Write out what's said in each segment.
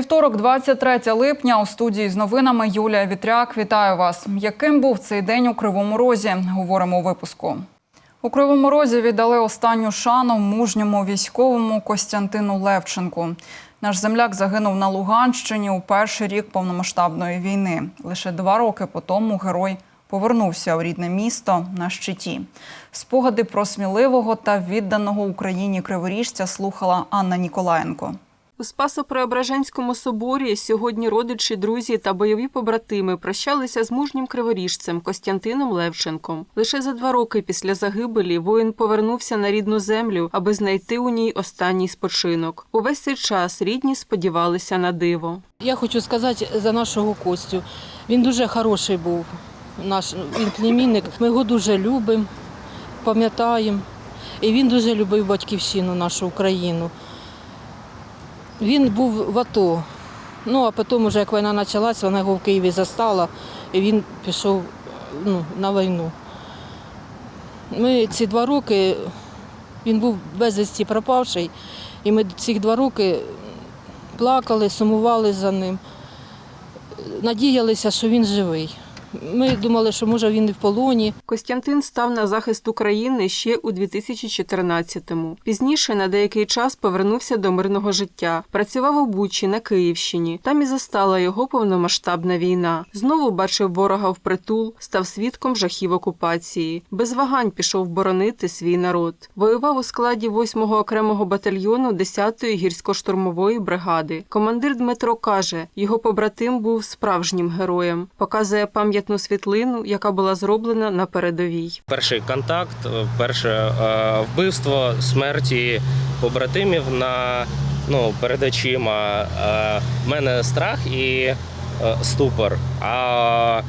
Вівторок, 23 липня, у студії з новинами Юлія Вітряк. Вітаю вас. Яким був цей день у Кривому Розі? Говоримо у випуску. У Кривому Розі віддали останню шану мужньому військовому Костянтину Левченку. Наш земляк загинув на Луганщині у перший рік повномасштабної війни. Лише два роки по тому герой повернувся у рідне місто на щиті. Спогади про сміливого та відданого Україні криворіжця слухала Анна Ніколаєнко. У Спасо-Преображенському соборі сьогодні родичі, друзі та бойові побратими прощалися з мужнім криворіжцем Костянтином Левченком. Лише за два роки після загибелі воїн повернувся на рідну землю, аби знайти у ній останній спочинок. Увесь цей час рідні сподівалися на диво. Я хочу сказати за нашого Костю. Він дуже хороший був. Наш він племінник. Ми його дуже любимо, пам'ятаємо. І він дуже любив батьківщину, нашу Україну. Він був в АТО. Ну, а потім, вже, як війна почалася, вона його в Києві застала, і він пішов ну, на війну. Ми ці два роки, він був безвісті пропавший, і ми ці два роки плакали, сумували за ним надіялися, що він живий. Ми думали, що може він і в полоні. Костянтин став на захист України ще у 2014-му. Пізніше на деякий час повернувся до мирного життя. Працював у Бучі на Київщині. Там і застала його повномасштабна війна. Знову бачив ворога впритул, став свідком жахів окупації. Без вагань пішов боронити свій народ. Воював у складі 8-го окремого батальйону 10-ї гірсько-штурмової бригади. Командир Дмитро каже, його побратим був справжнім героєм. Показує пам'ятну світлину, яка була зроблена на передовій. Перший контакт, перше е, вбивство смерті побратимів на ну, перед очима. Е, В мене страх і е, ступор. А,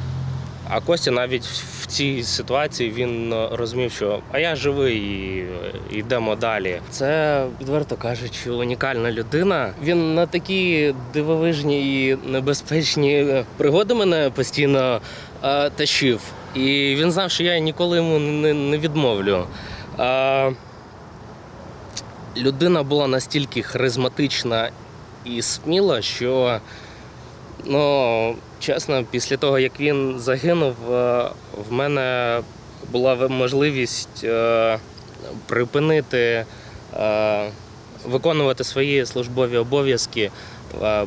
а Костя навіть в цій ситуації він розумів, що а я живий і е, йдемо далі. Це, відверто кажучи, унікальна людина. Він на такі дивовижні і небезпечні пригоди мене постійно е, тащив. І він знав, що я ніколи йому не, не відмовлю. Е, людина була настільки харизматична і сміла, що, ну, чесно, після того, як він загинув, е, в мене була можливість е, припинити е, виконувати свої службові обов'язки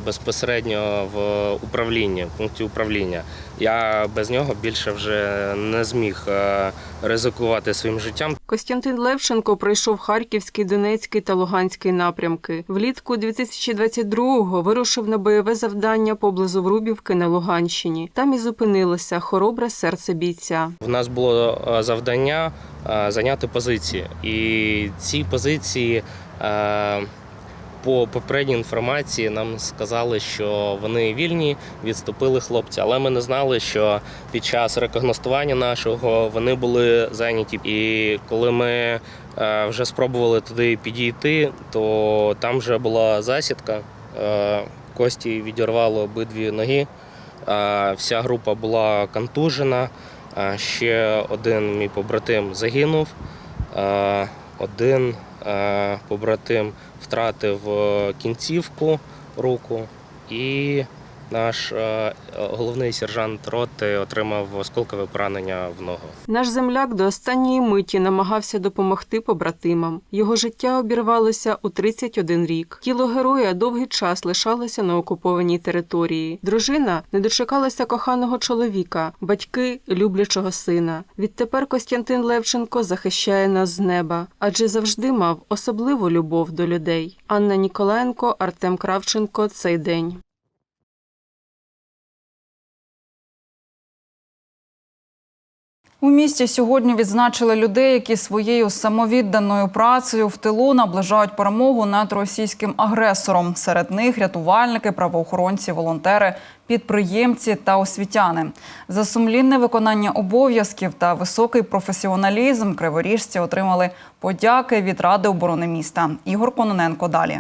безпосередньо в управлінні, в пункті управління. Я без нього більше вже не зміг е, ризикувати своїм життям. Костянтин Левченко пройшов Харківський, Донецький та Луганський напрямки. Влітку 2022-го вирушив на бойове завдання поблизу Врубівки на Луганщині. Там і зупинилося хоробре серце бійця. В нас було е, завдання е, зайняти позиції, і ці позиції. По попередній інформації нам сказали, що вони вільні, відступили хлопці, але ми не знали, що під час рекогностування нашого вони були зайняті. І коли ми е, вже спробували туди підійти, то там вже була засідка. Е, Кості відірвало обидві ноги. Е, Вся група була контужена. Ще один мій побратим загинув. Один побратим втратив е, кінцівку руку, і наш е, головний сержант роти отримав осколкове поранення в ногу. Наш земляк до останньої миті намагався допомогти побратимам. Його життя обірвалося у 31 рік. Тіло героя довгий час лишалося на окупованій території. Дружина не дочекалася коханого чоловіка, батьки люблячого сина. Відтепер Костянтин Левченко захищає нас з неба, адже завжди мав особливу любов до людей. Анна Ніколаєнко, Артем Кравченко. Цей день. У місті сьогодні відзначили людей, які своєю самовідданою працею в тилу наближають перемогу над російським агресором. Серед них рятувальники, правоохоронці, волонтери, підприємці та освітяни. За сумлінне виконання обов'язків та високий професіоналізм криворіжці отримали подяки від Ради оборони міста. Ігор Кононенко далі.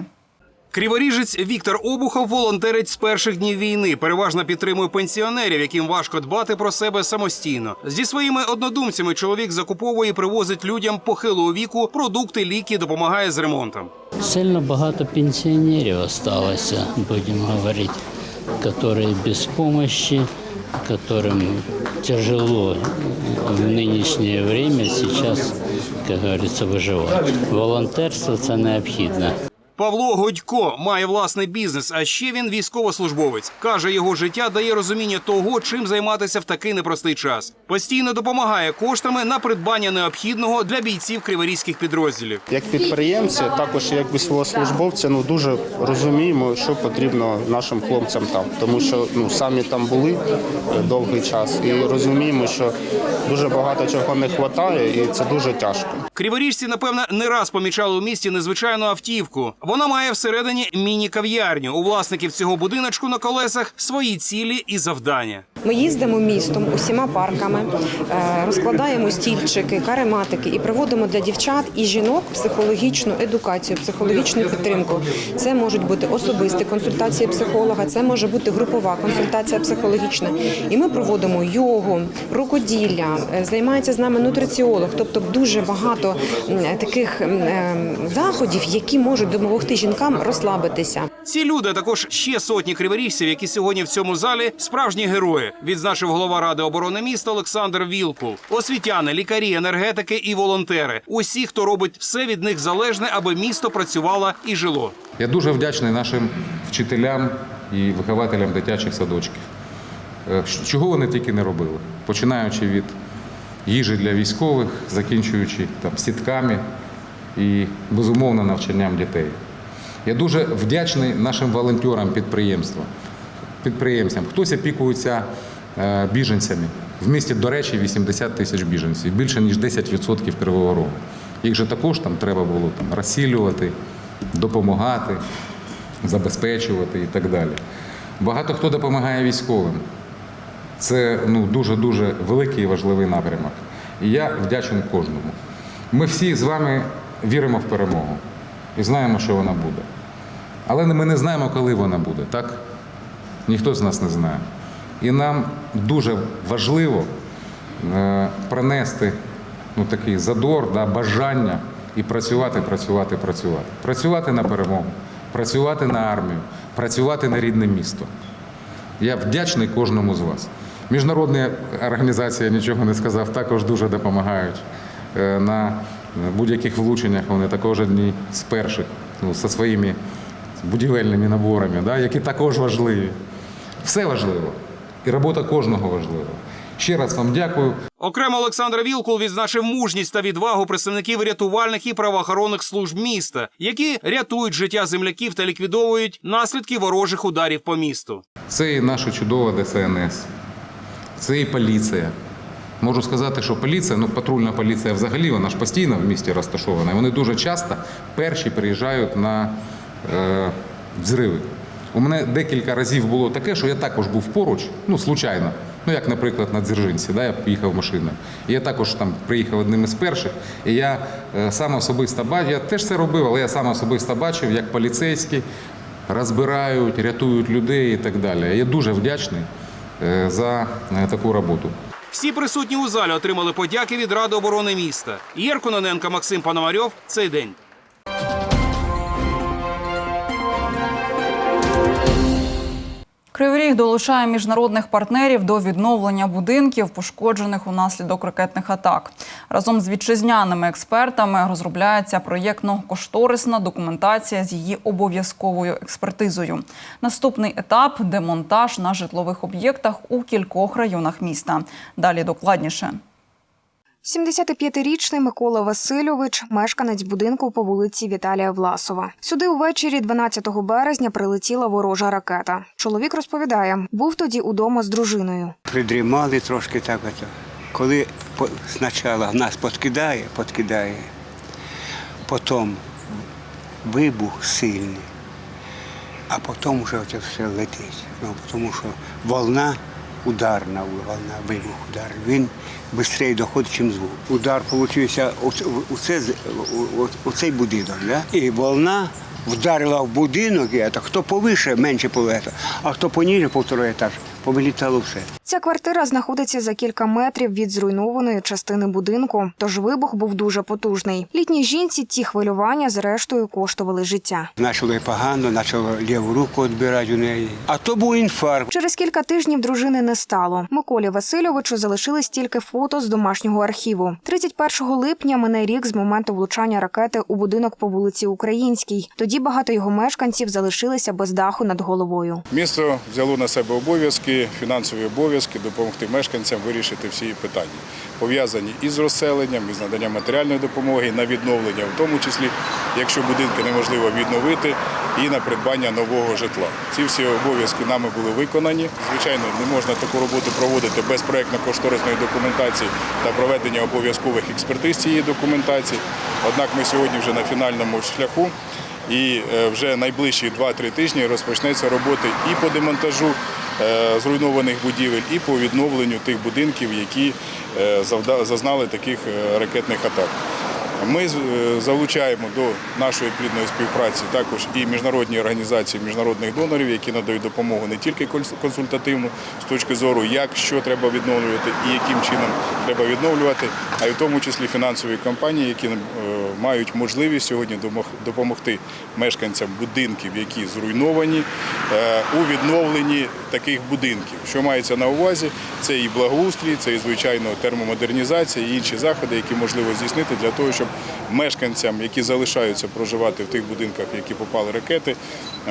Криворіжець Віктор Обухов волонтерить з перших днів війни. Переважно підтримує пенсіонерів, яким важко дбати про себе самостійно. Зі своїми однодумцями чоловік закуповує і привозить людям похилого віку продукти, ліки, допомагає з ремонтом. Сильно багато пенсіонерів осталося, будемо говорити, які без помощи, которым тяжело в нынешнее время сейчас, как говорится, выживать. Волонтерство це необхідно. Павло Годько має власний бізнес, а ще він військовослужбовець. Каже, його життя дає розуміння того, чим займатися в такий непростий час. Постійно допомагає коштами на придбання необхідного для бійців криворізьких підрозділів. Як підприємці, також як військовослужбовці, ну дуже розуміємо, що потрібно нашим хлопцям там, тому що ну самі там були е, довгий час, і розуміємо, що дуже багато чого не вистачає, і це дуже тяжко. Криворіжці, напевне, не раз помічали у місті незвичайну автівку. Вона має всередині міні-кав'ярню. У власників цього будиночку на колесах свої цілі і завдання. Ми їздимо містом усіма парками, е, розкладаємо стільчики, карематики і проводимо для дівчат і жінок психологічну едукацію, психологічну підтримку. Це можуть бути особисті консультації психолога, це може бути групова консультація психологічна. І ми проводимо йогу, рукоділля, е, займається з нами нутриціолог, тобто дуже багато таких е, заходів, які можуть допомогти жінкам розслабитися. Ці люди, а також ще сотні криворіжців, які сьогодні в цьому залі справжні герої, відзначив голова ради оборони міста Олександр Вілкул. Освітяни, лікарі, енергетики і волонтери. Усі, хто робить все від них залежне, аби місто працювало і жило. Я дуже вдячний нашим вчителям і вихователям дитячих садочків. Е, Чого вони тільки не робили, починаючи від їжі для військових, закінчуючи там сітками і безумовно навчанням дітей. Я дуже вдячний нашим волонтерам підприємства, підприємцям. Хтось опікується біженцями. В місті, до речі, 80 тисяч біженців, більше ніж 10% Кривого Рогу. Їх же також там треба було там, розсілювати, допомагати, забезпечувати і так далі. Багато хто допомагає військовим. Це ну, дуже-дуже великий і важливий напрямок. І я вдячний кожному. Ми всі з вами віримо в перемогу і знаємо, що вона буде. Але ми не знаємо, коли вона буде, так? Ніхто з нас не знає. І нам дуже важливо е, пронести ну, такий задор, да, бажання і працювати, працювати, працювати. Працювати на перемогу, працювати на армію, працювати на рідне місто. Я вдячний кожному з вас. Міжнародні організації, я нічого не сказав, також дуже допомагають. Е, На будь-яких влученнях вони також одні з перших ну, зі своїми будівельними наборами, да, які також важливі. Все важливо. І робота кожного важлива. Ще раз вам дякую. Окремо Олександр Вілкул відзначив мужність та відвагу представників рятувальних і правоохоронних служб міста, які рятують життя земляків та ліквідовують наслідки ворожих ударів по місту. Це і наша чудова ДСНС, це і поліція. Можу сказати, що поліція, ну патрульна поліція взагалі, вона ж постійно в місті розташована. Вони дуже часто перші приїжджають на е, взриви. У мене декілька разів було таке, що я також був поруч, ну, случайно. Ну, як, наприклад, на Дзержинці, да, я поїхав машиною. І я також там приїхав одним із перших. І я е, сам особисто бачив, я теж це робив, але я сам особисто бачив, як поліцейські розбирають, рятують людей і так далі. Я дуже вдячний е, за е, таку роботу. Всі присутні у залі отримали подяки від Ради оборони міста. Єр Кононенко, Максим Пономарьов. Цей день. Кривий долучає міжнародних партнерів до відновлення будинків, пошкоджених унаслідок ракетних атак. Разом з вітчизняними експертами розробляється проєктно-кошторисна документація з її обов'язковою експертизою. Наступний етап демонтаж на житлових об'єктах у кількох районах міста. Далі докладніше. 75-річний Микола Васильович, мешканець будинку по вулиці Віталія Власова. Сюди увечері 12 березня прилетіла ворожа ракета. Чоловік розповідає, був тоді удома з дружиною. Придрімали трошки так. Коли по- спочатку нас подкидає, подкидає, потім вибух сильний, а потім вже все летить. Ну, тому що волна ударна, волна, вибух удар. Він швидше доходить, ніж звук. Удар получився у, це, у, цей будинок, да? і волна вдарила в будинок, і це, хто повише, менше полета, а хто поніже, повторий етаж, повилітало все. Ця квартира знаходиться за кілька метрів від зруйнованої частини будинку, тож вибух був дуже потужний. Літній жінці ті хвилювання зрештою коштували життя. Почало погано, почало ліву руку відбирати у неї. А то був інфаркт. Через кілька тижнів дружини не стало. Миколі Васильовичу залишились тільки фото з домашнього архіву. 31 липня мине рік з моменту влучання ракети у будинок по вулиці Українській. Тоді багато його мешканців залишилися без даху над головою. Місто взяло на себе обов'язки, фінансові обов'язки допомогти мешканцям вирішити всі питання, пов'язані із розселенням, із наданням матеріальної допомоги на відновлення, в тому числі, якщо будинки неможливо відновити, і на придбання нового житла. Ці всі обов'язки нами були виконані. Звичайно, не можна таку роботу проводити без проєктно-кошторисної документації та проведення обов'язкових експертиз цієї документації. Однак ми сьогодні вже на фінальному шляху. І е, вже найближчі 2-3 тижні розпочнеться роботи і по демонтажу е, зруйнованих будівель, і по відновленню тих будинків, які е, зазнали таких ракетних атак. Ми залучаємо до нашої плідної співпраці також і міжнародні організації міжнародних донорів, які надають допомогу не тільки конс- консультативну з точки зору, як що треба відновлювати і яким чином треба відновлювати, а й в тому числі фінансові компанії, які мають можливість сьогодні допомогти мешканцям будинків, які зруйновані, е, у відновленні таких будинків. Що мається на увазі? Це і благоустрій, це і звичайно термомодернізація, і інші заходи, які можливо здійснити для того, щоб мешканцям, які залишаються проживати в тих будинках, які попали ракети,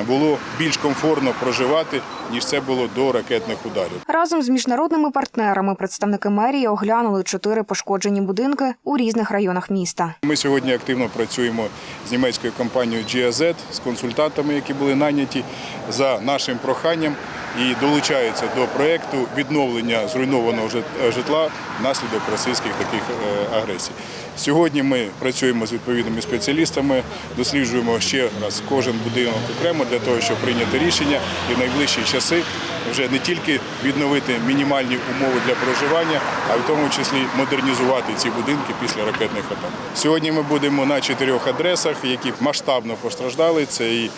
було більш комфортно проживати, ніж це було до ракетних ударів. Разом з міжнародними партнерами представники мерії оглянули чотири пошкоджені будинки у різних районах міста. Ми сьогодні активно працюємо з німецькою компанією GAZ, з консультантами, які були наняті за нашим проханням і долучаються до проєкту відновлення зруйнованого житла внаслідок російських таких е, агресій. Сьогодні ми працюємо з відповідними спеціалістами, досліджуємо ще раз кожен будинок окремо для того, щоб прийняти рішення і в найближчі часи вже не тільки відновити мінімальні умови для проживання, а в тому числі модернізувати ці будинки після ракетних атак. Сьогодні ми будемо на чотирьох адресах, які масштабно постраждали. Це і, е,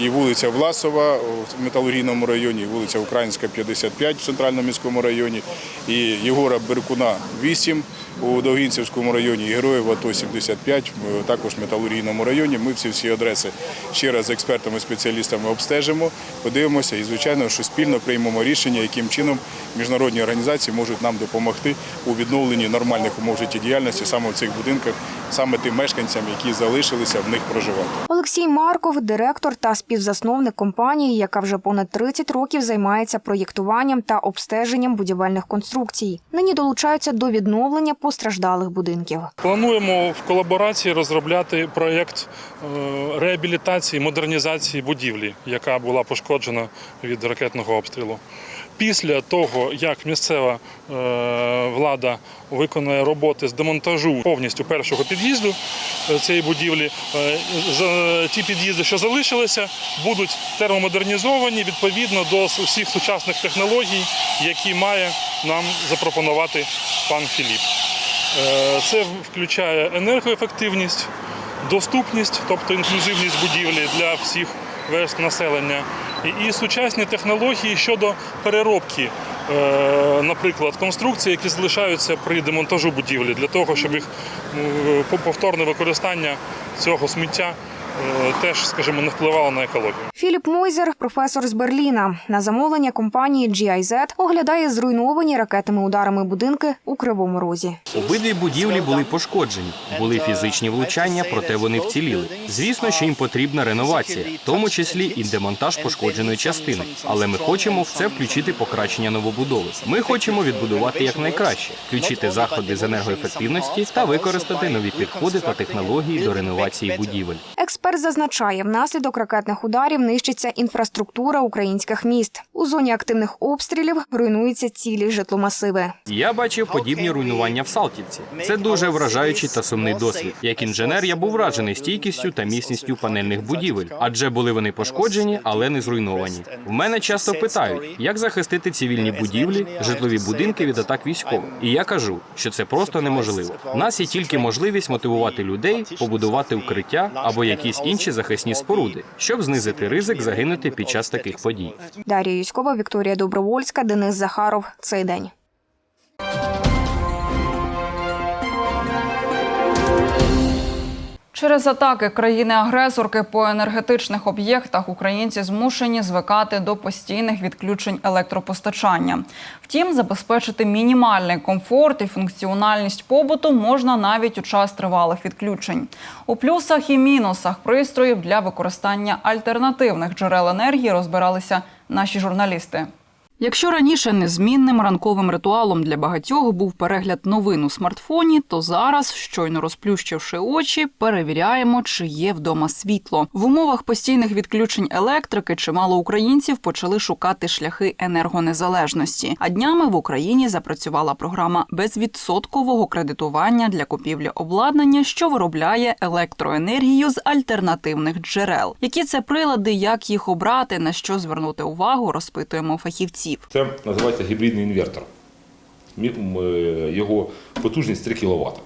і вулиця Власова в металургійному районі, і вулиця Українська, 55 в центральному міському районі, і Єгора Беркуна 8 у Довгінцівському районі, і Героїв АТО 75, також в металургійному районі. Ми всі всі адреси ще раз з експертами, спеціалістами обстежимо, подивимося і, звичайно, що спільно приймемо рішення, яким чином міжнародні організації можуть нам допомогти у відновленні нормальних умов життєдіяльності саме в цих будинках, саме тим мешканцям, які залишилися в них проживати. Олексій Марков, директор та співзасновник компанії, яка вже понад 30 років займається проєктуванням та обстеженням будівельних конструкцій. Нині долучаються до відновлення постраждалих будинків. Плануємо в колаборації розробляти проєкт е, реабілітації, модернізації будівлі, яка була пошкоджена від ракетного обстрілу. Після того, як місцева е, влада виконає роботи з демонтажу повністю першого під'їзду е, цієї будівлі, е, ті під'їзди, що залишилися, будуть термомодернізовані відповідно до всіх сучасних технологій, які має нам запропонувати пан Філіп. Це включає енергоефективність, доступність, тобто інклюзивність будівлі для всіх верств населення, і- сучасні технології щодо переробки, е, наприклад, конструкцій, які залишаються при демонтажу будівлі, для того, щоб їх м, повторне використання цього сміття. е, теж, скажімо, не впливало на екологію. Філіп Мойзер, професор з Берліна, на замовлення компанії GIZ оглядає зруйновані ракетними ударами будинки у Кривому Розі. Обидві будівлі були пошкоджені, були фізичні влучання, проте вони вціліли. Звісно, що їм потрібна реновація, в тому числі і демонтаж пошкодженої частини. Але ми хочемо в це включити покращення новобудови. Ми хочемо відбудувати якнайкраще, включити заходи з енергоефективності та використати нові підходи та технології до реновації будівель. Експерт зазначає, внаслідок ракетних ударів нищиться інфраструктура українських міст. У зоні активних обстрілів руйнуються цілі житломасиви. Я бачив подібні руйнування в Салтівці. Це дуже вражаючий та сумний досвід. Як інженер, я був вражений стійкістю та міцністю панельних будівель, адже були вони пошкоджені, але не зруйновані. В мене часто питають, як захистити цивільні будівлі, житлові будинки від атак військових. І я кажу, що це просто неможливо. У нас є тільки можливість мотивувати людей, побудувати укриття або якісь якісь інші захисні споруди, щоб знизити ризик загинути під час таких подій. Дар'я Юськова, Вікторія Добровольська, Денис Захаров. Цей день. Через атаки країни-агресорки по енергетичних об'єктах українці змушені звикати до постійних відключень електропостачання. Втім, забезпечити мінімальний комфорт і функціональність побуту можна навіть у час тривалих відключень. У плюсах і мінусах пристроїв для використання альтернативних джерел енергії розбиралися наші журналісти. Якщо раніше незмінним ранковим ритуалом для багатьох був перегляд новин у смартфоні, то зараз, щойно розплющивши очі, перевіряємо, чи є вдома світло. В умовах постійних відключень електрики чимало українців почали шукати шляхи енергонезалежності. А днями в Україні запрацювала програма безвідсоткового кредитування для купівлі обладнання, що виробляє електроенергію з альтернативних джерел. Які це прилади, як їх обрати, на що звернути увагу, розпитуємо фахівців. Це називається гібридний інвертор. Е, Його потужність 3 кВт.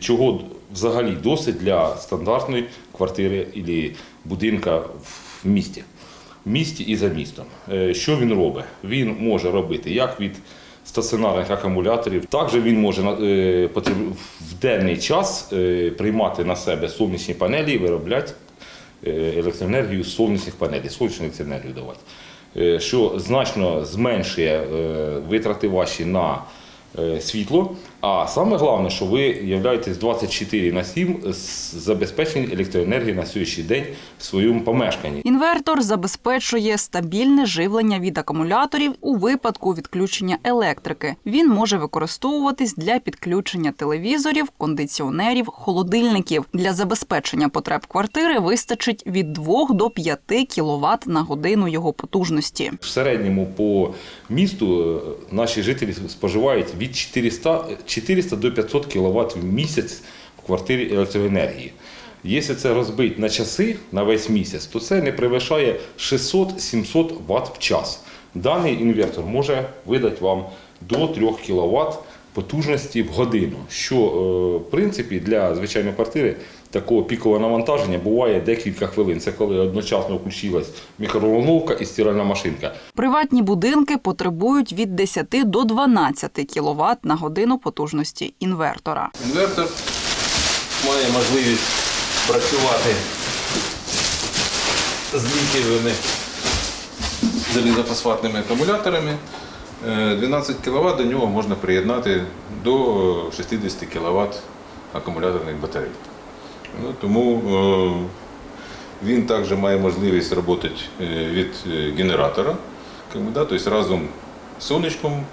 Чого взагалі досить для стандартної квартири або будинка в місті. В місті і за містом. Е, Що він робить? Він може робити як від стаціонарних акумуляторів, також він може е, в денний час приймати на себе сонячні панелі і виробляти електроенергію з сонячних панелей, сонячну електроенергію давати. Е, Що значно зменшує е, витрати ваші на е, світло. А саме головне, що ви являєтесь 24 на 7 з забезпеченням електроенергії на сьогоднішній день в своєму помешканні. Інвертор забезпечує стабільне живлення від акумуляторів у випадку відключення електрики. Він може використовуватись для підключення телевізорів, кондиціонерів, холодильників. Для забезпечення потреб квартири вистачить від 2 до 5 кВт на годину його потужності. В середньому по місту е, наші жителі споживають від 400, 400 до 500 кВт в місяць в квартирі електроенергії. Якщо це розбити на часи на весь місяць, то це не перевищає 600-700 Вт в час. Даний інвертор може видати вам до 3 кВт потужності в годину, що е, в принципі для звичайної квартири такого пікового навантаження буває декілька хвилин. Це коли одночасно включилась мікроволновка і стиральна машинка. Приватні будинки потребують від 10 до 12 кВт на годину потужності інвертора. Інвертор має можливість працювати з літієвими залізофосфатними акумуляторами. Е, 12 кВт до нього можна приєднати до 60 кВт акумуляторних батарей. Ну, тому е, він також має можливість працювати від е, генератора, да, разом з сонечком,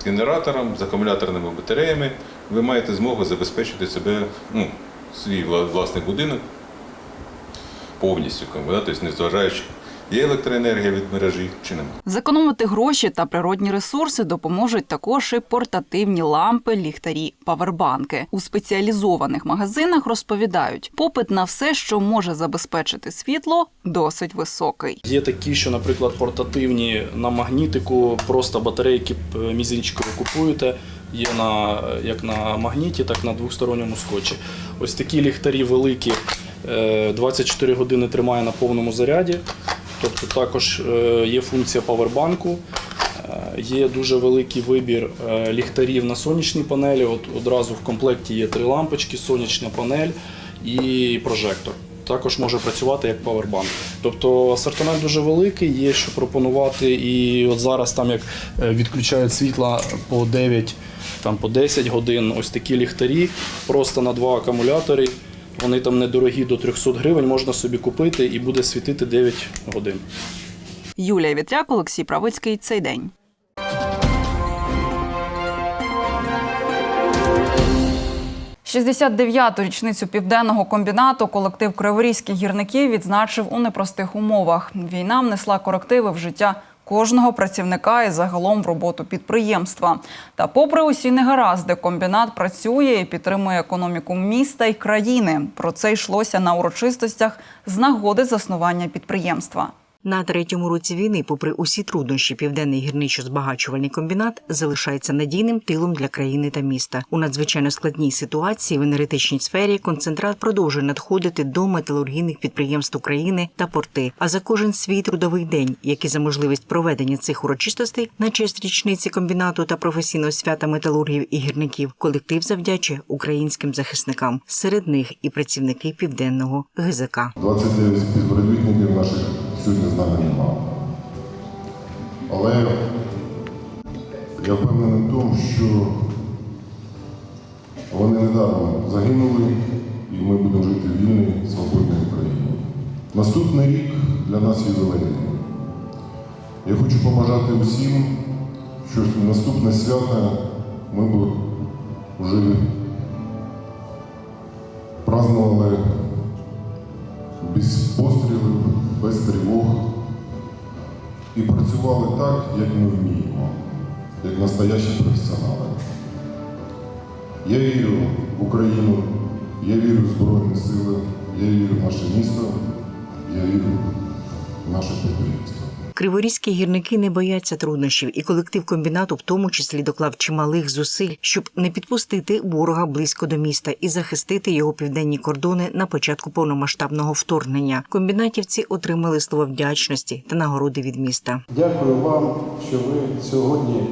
з генератором, з акумуляторними батареями ви маєте змогу забезпечити себе, ну, свій власний будинок повністю, да, тобто не зважаючи, є електроенергія від мережі чи немає. Зекономити гроші та природні ресурси допоможуть також і портативні лампи, ліхтарі, павербанки. У спеціалізованих магазинах розповідають, попит на все, що може забезпечити світло, досить високий. Є такі, що, наприклад, портативні на магнітику, просто батарейки е, мізинчикові купуєте. Є на, як на магніті, так і на двосторонньому скотчі. Ось такі ліхтарі великі, е, 24 години тримає на повному заряді. Тобто також е, є функція павербанку. Е, Є дуже великий вибір е, ліхтарів на сонячній панелі. От одразу в комплекті є три лампочки, сонячна панель і прожектор. Також може працювати як павербанк. Тобто асортимент дуже великий, є що пропонувати. І от зараз там як відключають світла по 9, там по 10 годин, ось такі ліхтарі, просто на два акумулятори. Вони там недорогі до 300 гривень, можна собі купити і буде світити 9 годин. Юлія Вітряк, Олексій Правицький. Цей день. – 69-ту річницю південного комбінату колектив криворізьких гірників відзначив у непростих умовах. Війна внесла корективи в життя кожного працівника і загалом в роботу підприємства. Та, попри усі негаразди, комбінат працює і підтримує економіку міста і країни. Про це йшлося на урочистостях з нагоди заснування підприємства. На третьому році війни, попри усі труднощі, південний гірничо-збагачувальний комбінат залишається надійним тилом для країни та міста. У надзвичайно складній ситуації в енергетичній сфері концентрат продовжує надходити до металургійних підприємств України та порти. А за кожен свій трудовий день, як і за можливість проведення цих урочистостей на честь річниці комбінату та професійного свята металургів і гірників, колектив завдячує українським захисникам. Серед них і працівники південного ГЗК. 29 співробітників наших сьогодні з нами немає. Але я впевнений в тому, що вони недавно загинули, і ми будемо жити в вільній, свободній Україні. Наступний рік для нас ювілейний. Я хочу побажати усім, щоб наступне свято ми б вже празднували без пострілів, без тривог і працювали так, як ми вміємо, як настоящі професіонали. Я вірю в Україну, я вірю в Збройні Сили, я вірю в наше місто, я вірю в наше підприємство. Криворізькі гірники не бояться труднощів, і колектив комбінату в тому числі доклав чималих зусиль, щоб не підпустити ворога близько до міста і захистити його південні кордони на початку повномасштабного вторгнення. Комбінатівці отримали слова вдячності та нагороди від міста. Дякую вам, що ви сьогодні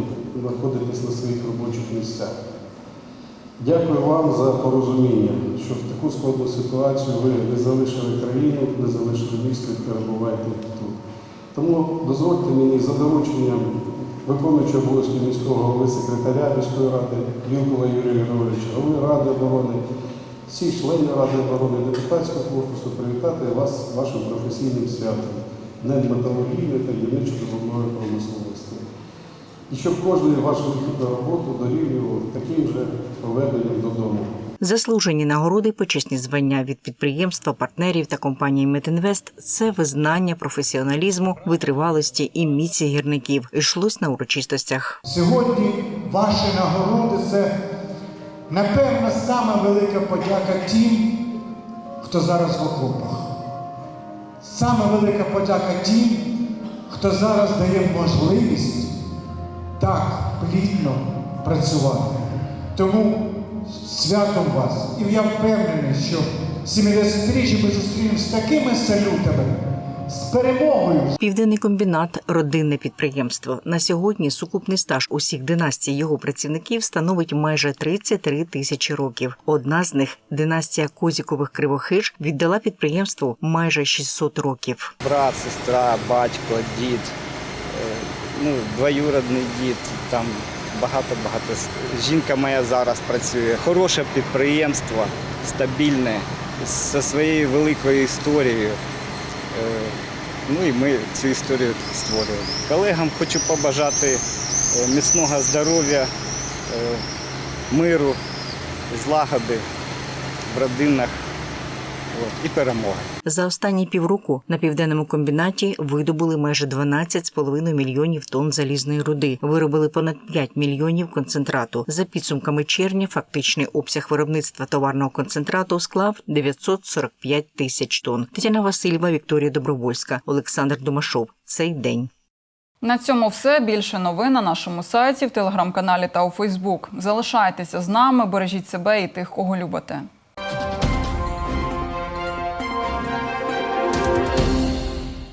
знаходитесь на своїх робочих місцях. Дякую вам за порозуміння, що в таку складну ситуацію ви не залишили країну, не залишили місто і перебуваєте тут. Тому дозвольте мені за дорученням виконуючого обов'язки міського голови секретаря міської ради Вілкова Юрія Григоровича, голови Ради оборони, всіх членів Ради оборони депутатського корпусу привітати вас вашим професійним святом, Днем металургійної та гірничо-добувної промисловості. І щоб кожен ваш вихід на роботу дорівнював таким же поверненням додому. Заслужені нагороди, почесні звання від підприємства, партнерів та компанії Метінвест це визнання професіоналізму, витривалості і міці гірників. Йшлось на урочистостях. Сьогодні ваші нагороди це напевно сама велика подяка тим, хто зараз в окопах. Сама велика подяка тим, хто зараз дає можливість так плідно працювати. Тому святом вас. І я впевнений, що 70-річчя ми зустрінемо з такими салютами, з перемогою. Південний комбінат родинне підприємство. На сьогодні сукупний стаж усіх династій його працівників становить майже 33 тисячі років. Одна з них династія Козікових кривохиж віддала підприємству майже 600 років. брат, сестра, батько, дід, е, ну, двоюродний дід, там багато-багато. Жінка моя зараз працює. Хороше підприємство, стабільне, зі своєю великою історією. Е, Ну і ми цю історію створюємо. Колегам хочу побажати е, міцного здоров'я, е, миру, злагоди в родинах і перемоги. За останні півроку на південному комбінаті видобули майже 12,5 мільйонів тонн залізної руди, виробили понад 5 мільйонів концентрату. За підсумками червня, фактичний обсяг виробництва товарного концентрату склав 945 тисяч тонн. Тетяна Васильєва, Вікторія Добровольська, Олександр Домашов. Цей день. На цьому все. Більше новин на нашому сайті, в телеграм-каналі та у Фейсбук. Залишайтеся з нами, бережіть себе і тих, кого любите.